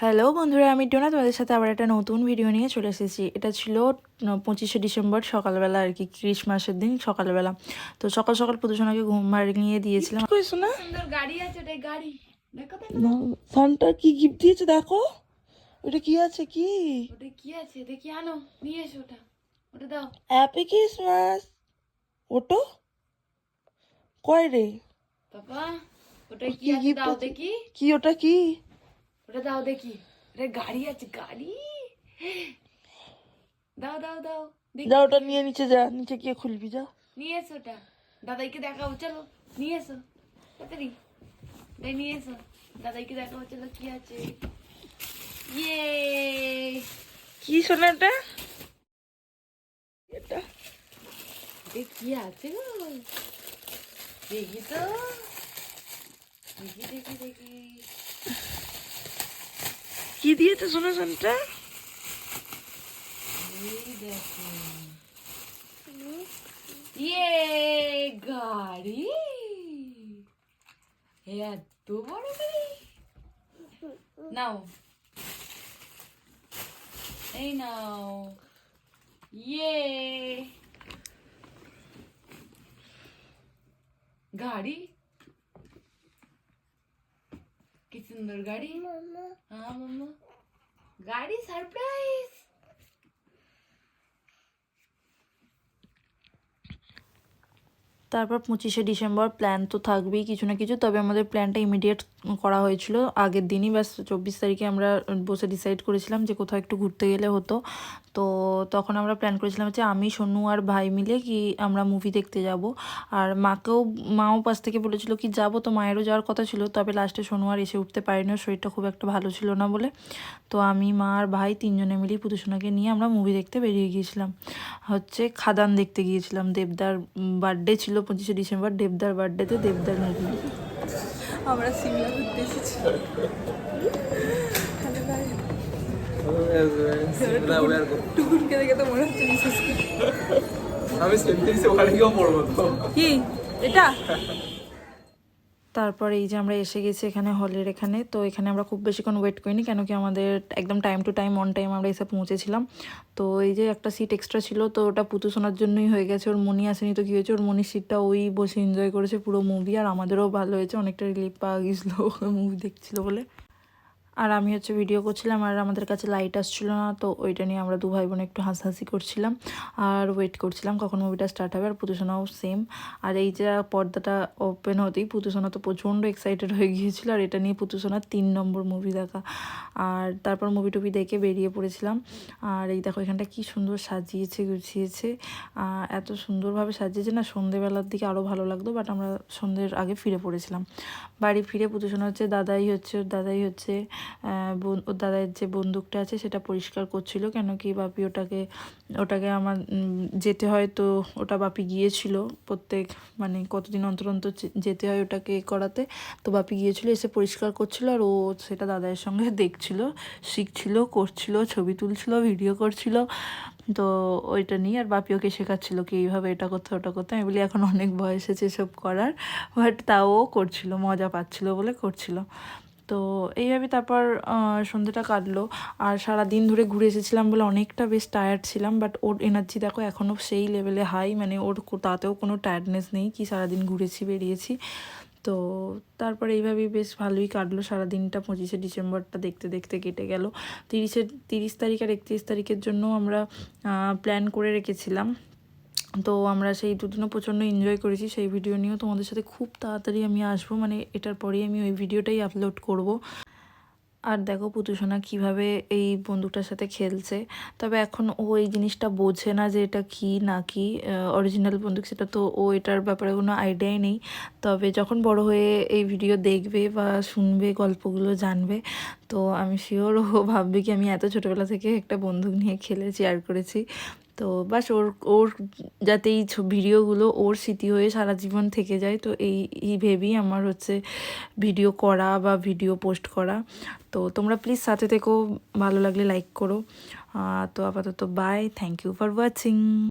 Hello বন্ধুরা আমি টোনা তোমাদের সাথে আবার একটা নতুন ভিডিও নিয়ে চলে এসেছি। এটা ছিল পঁচিশে ডিসেম্বর সকালবেলা আর কি ক্রিসমাসের দিন সকালবেলা। তো সকাল সকাল প্রদূষণাকে ঘুম নিয়ে দিয়েছিলাম। না? গাড়ি আছে ওটাই গাড়ি। কি গিফট দিয়েছে দেখো। ওটা কি আছে কি? ওটা কি আছে? দেখি আনো নিয়ে এসো ওটা। ওটা দাও। হ্যাপি ক্রিসমাস ওটো? কয় রে? বাবা ওটা কি কি আছে? দাও দেখি। কি ওটা কি? ওটা দাও দেখি। ওটা গাড়ি আছে গাড়ি? দাও দাও দাও যা ওটা নিয়ে নিচে যা নিচে গিয়ে খুলবি যা নিয়ে এসো ওটা। দাদাইকে দেখাও চলো নিয়ে এসো। তাড়াতাড়ি। ওটাই নিয়ে এসো। দাদাইকে দেখাও চলো কি আছে। ইয়ে! কি শোনা এটা এটা। এ কি আছে গো? দেখি তো। দেখি দেখি দেখি। কি দিয়েছে শোনা সান্টা এই দেখো ইয়ে গাড়ি এত বড় গাড়ি? নাও। এই নাও। ইয়ে। গাড়ি? কি সুন্দর গাড়ি? হ্যাঁ মাম্মা গাড়ি সারপ্রাইজ তারপর পঁচিশে ডিসেম্বর প্ল্যান তো থাকবেই কিছু না কিছু, তবে আমাদের প্ল্যানটা ইমিডিয়েট করা হয়েছিল। আগের দিনই ব্যাস চব্বিশ তারিখে আমরা বসে ডিসাইড করেছিলাম যে কোথাও একটু ঘুরতে গেলে হতো। তো তখন আমরা প্ল্যান করেছিলাম যে আমি, সোনু আর ভাই মিলে কি আমরা মুভি দেখতে যাব। আর মাকেও, মাও পাশ থেকে বলেছিল কি, যাব তো, মায়েরও যাওয়ার কথা ছিল, তবে লাস্টে সোনু আর এসে উঠতে পারিনি শরীরটা খুব একটা ভালো ছিল না বলে। তো আমি, মা আর ভাই তিনজনে মিলেই পুতুসোনাকে নিয়ে আমরা মুভি দেখতে বেরিয়ে গিয়েছিলাম। হচ্ছে খাদান দেখতে গিয়েছিলাম, দেবদার বার্থডে ছিল পঁচিশে ডিসেম্বর দেবদার বার্থডেতে দেবদার মুভি আমরা সিমলা ঘুরতে এসেছি। টুকুরকে দেখে তো মনে হচ্ছে বিশেষ আমি সেন্টেন্সে ওখানে গিয়েও পড়ব তো। কি? এটা? তারপর এই যে আমরা এসে গেছি এখানে হলের এখানে, তো এখানে আমরা খুব বেশিক্ষণ ওয়েট করিনি কেন কি আমাদের একদম time to time on time আমরা এসে পৌঁছেছিলাম। তো এই যে একটা সিট এক্সট্রা ছিল, তো ওটা পুতু শোনার জন্যই হয়ে গেছে। ওর মনি আসেনি তো কী হয়েছে? ওর মনির সিটটা ওই বসে এনজয় করেছে পুরো মুভি আর আমাদেরও ভালো হয়েছে। অনেকটা রিলিফ পাওয়া গেছিল মুভি দেখছিলো বলে। আর আমি হচ্ছে ভিডিও করছিলাম আর আমাদের কাছে লাইট আসছিল না, তো ওইটা নিয়ে আমরা দু ভাই বোন একটু হাসাহাসি করছিলাম আর ওয়েট করছিলাম কখন মুভিটা স্টার্ট হবে। আর পুতুসোনাও সেম আর এই যে পর্দাটা ওপেন হতেই পুতুসোনা তো প্রচণ্ড এক্সাইটেড হয়ে গিয়েছিল আর এটা নিয়ে পুতুসোনার তিন নম্বর মুভি দেখা। আর তারপর মুভি টুভি দেখে বেরিয়ে পড়েছিলাম। আর এই দেখো এখানটা কি সুন্দর সাজিয়েছে, গুছিয়েছে। এত সুন্দরভাবে সাজিয়েছে না, সন্ধেবেলার দিকে আরও ভালো লাগতো বাট আমরা সন্ধ্যের আগে ফিরে পড়েছিলাম। বাড়ি ফিরে পুতুসোনা হচ্ছে দাদাই হচ্ছে দাদাই হচ্ছে ওর দাদার যে বন্দুকটা আছে সেটা পরিষ্কার করছিল, কেন কি বাপি ওটাকে ওটাকে আমার যেতে হয় তো ওটা বাপি গিয়েছিল প্রত্যেক মানে কতদিন অন্তর অন্তর যেতে হয় ওটাকে করাতে। তো বাপি গিয়েছিল, এসে পরিষ্কার করছিল আর ও সেটা দাদার সঙ্গে দেখছিল, শিখছিল, করছিল, ছবি তুলছিল ভিডিও করছিল। তো ওইটা নিয়ে আর বাপি ওকে শেখাচ্ছিল কি এইভাবে এটা করতে ওটা করতে আমি বলি, এখন অনেক বয়স হয়েছে এসব করার। বাট তাও করছিল, মজা পাচ্ছিল বলে করছিল। তো এইভাবে তারপর সন্ধ্যেটা কাটলো। আর সারা দিন ধরে ঘুরে এসেছিলাম বলে অনেকটা বেশ টায়ার্ড ছিলাম বাট ওর এনার্জি দেখো এখনও সেই লেভেলে হাই মানে ওর তাতেও কোনো টায়ার্ডনেস নেই কি সারাদিন ঘুরেছি, বেরিয়েছি। তো তারপরে এইভাবেই বেশ ভালোই কাটলো সারা দিনটা পঁচিশে ডিসেম্বরটা দেখতে দেখতে কেটে গেল। তিরিশে, তিরিশ তারিখ আর একত্রিশ তারিখের জন্য আমরা প্ল্যান করে রেখেছিলাম। তো আমরা সেই দুদিনও প্রচণ্ড এনজয় করেছি। সেই ভিডিও নিয়েও তোমাদের সাথে খুব তাড়াতাড়ি আমি আসব। মানে এটার পরেই আমি ওই ভিডিওটাই আপলোড করব। আর দেখো পুতুসোনা কীভাবে এই বন্দুকটার সাথে খেলছে। তবে এখন ও এই জিনিসটা বোঝে না যে এটা কি, না কি। অরিজিনাল বন্দুক সেটা তো ও এটার ব্যাপারে কোনো আইডিয়াই নেই। তবে যখন বড় হয়ে এই ভিডিও দেখবে বা শুনবে, গল্পগুলো জানবে তো আমি শিওর ও ভাববে কি আমি এত ছোটোবেলা থেকে একটা বন্দুক নিয়ে খেলেছি আর করেছি। তো বাস ওর ওর যাতে এই ভিডিওগুলো ওর স্মৃতি হয়ে সারা জীবন থেকে যায়, তো এই এই ভেবেই আমার হচ্ছে ভিডিও করা বা ভিডিও পোস্ট করা। তো তোমরা প্লিজ সাথে থেকেও ভালো লাগলে লাইক করো। তো আপাতত bye thank you for watching